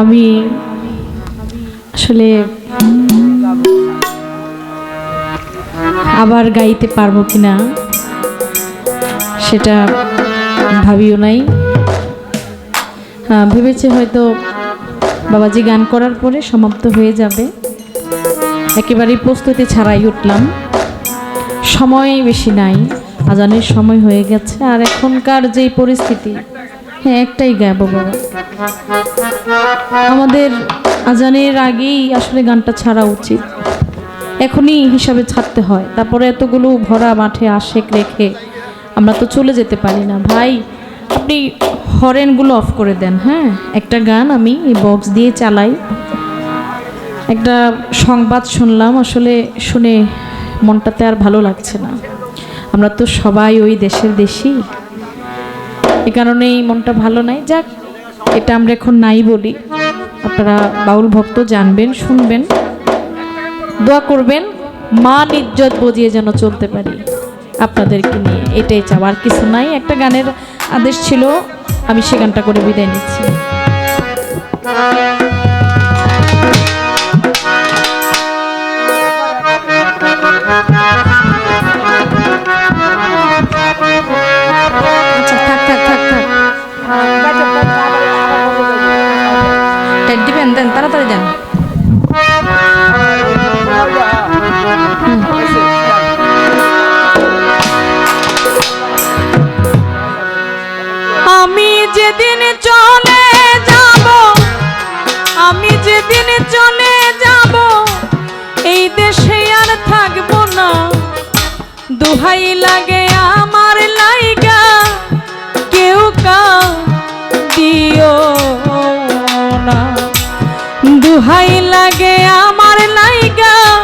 আমি আসলে আবার গাইতে পারব কিনা সেটা ভাবিও নাই। ভেবেছে হয়তো বাবাজি গান করার পরে সমাপ্ত হয়ে যাবে। একেবারেই প্রস্তুতি ছাড়াই উঠলাম। সময় বেশি নাই, আজানের সময় হয়ে গেছে, আর এখনকার যেই পরিস্থিতি হ্যাঁ একটাই গাবো বাবা আমাদের আজানের আগেই আসলে গানটা ছাড়া উচিত। এখনই হিসাবে ছাড়তে হয়। তারপরে এতগুলো ভরা মাঠে আশেক রেখে আমরা তো চলে যেতে পারি না। ভাই, আপনি হরেনগুলো অফ করে দেন হ্যাঁ? একটা গান আমি বক্স দিয়ে চালাই। একটা সংবাদ শুনলাম, আসলে শুনে মনটাতে আর ভালো লাগছে না। আমরা তো সবাই ওই দেশের দেশি এ কারণেই মনটা ভালো নাই। যাক, এটা আমরা এখন নাই বলি। আপনারা বাউল ভক্ত জানবেন, শুনবেন। দোয়া করবেন, মান ইজ্জত বজিয়ে যেন চলতে পারি। আপনাদেরকে নিয়ে এটাই চাও আর কিছু নাই, একটা গানের আদেশ ছিল, আমি সে গানটা করে বিদায় নিচ্ছি। দিবেন দেন, তাড়াতাড়ি দেন। আমি যেদিন চলে যাব, আমি যেদিন চলে যাব, এই দেশে আর থাকব না। দুহাই লাগে আমার লাইগা, কেউ কা দিও দুহাই লাগে আমার লাইগা।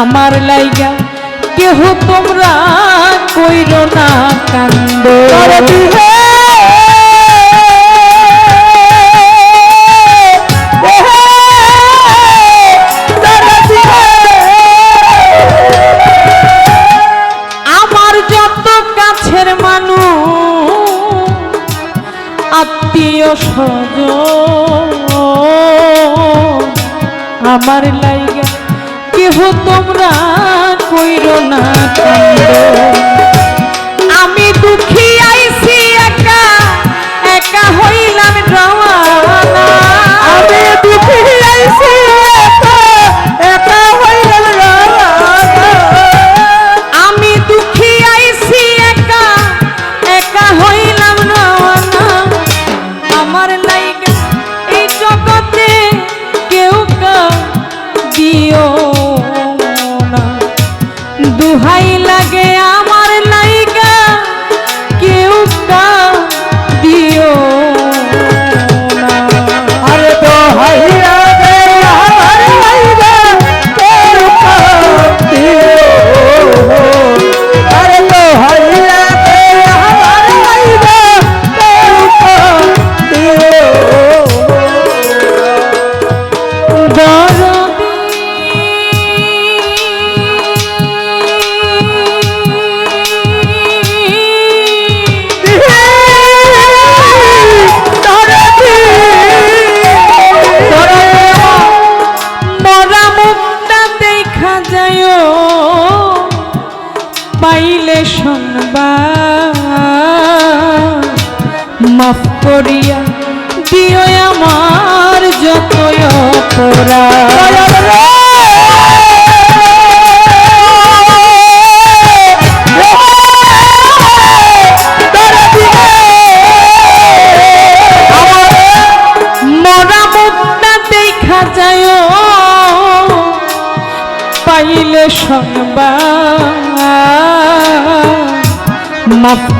আমার লাইগা কেহ তোমরা কইল না কান্দ। আমার যত কাছের মানুষ আত্মীয় স্বজ আমার লাইগা কেহ তোমরা কইর না কান্দ লাগে আমার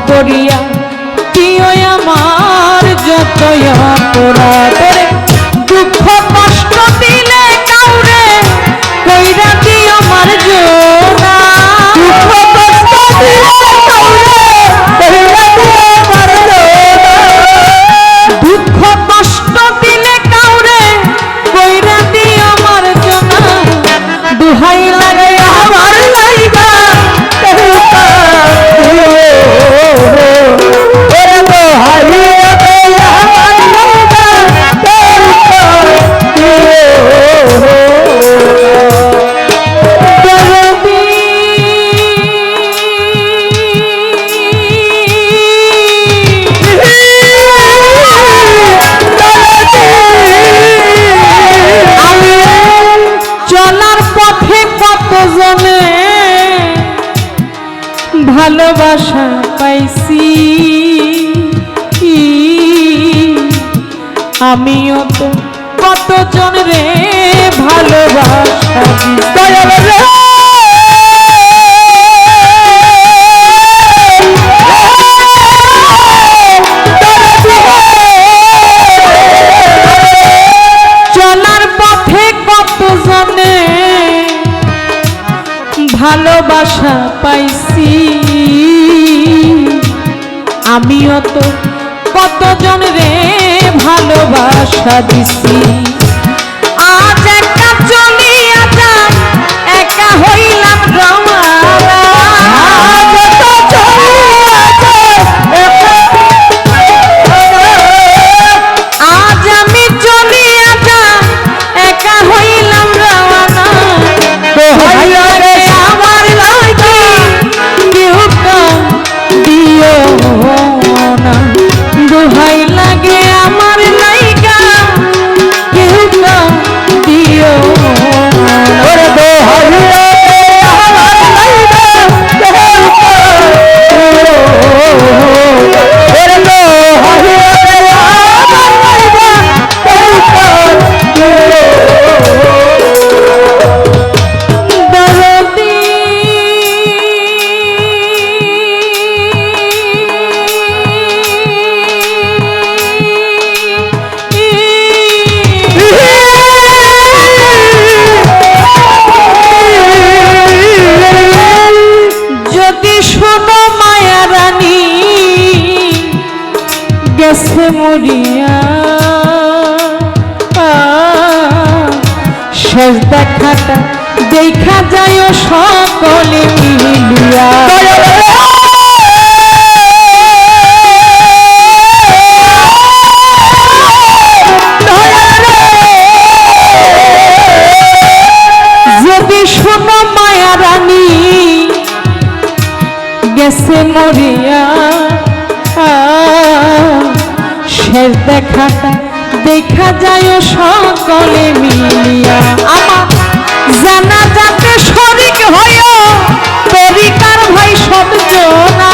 করিয়া তুই আমার যতয়া ভালোবাসা পাইছি। আমিও তো কতজন রে ভালোবাসা ভালোবাসা পাইছি। আমিও তো কতজন রে ভালোবাসা দিছি? গেছে মরিয়া। শেষ দেখাটা দেখা যায় সকলে মিলিয়া। দেখাটা দেখা যায় সকলে মিলিয়া। আমার জানা যাতে শরিক হয় তরিকার ভাই সবজ না।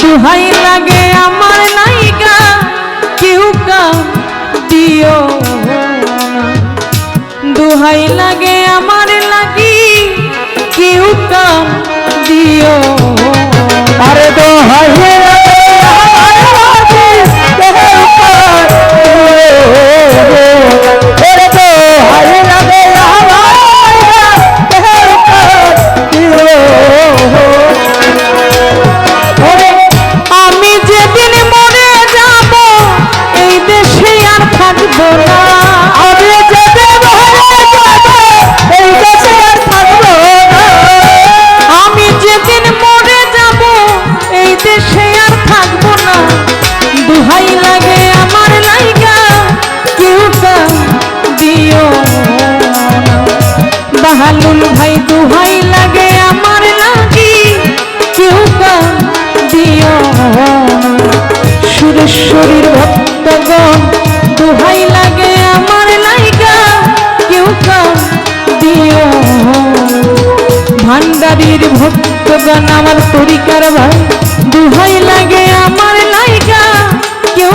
দুহাই লাগে আমার নায়িকা, কেউ কা দিও দুহাই লাগে আমার লাগি কেউ কাম দিও। আরে দোহাই নবীর ভক্তগণ আমার তরিকার ভাই দুহাই লাগে আমার লাইকা কেউ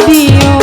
দিও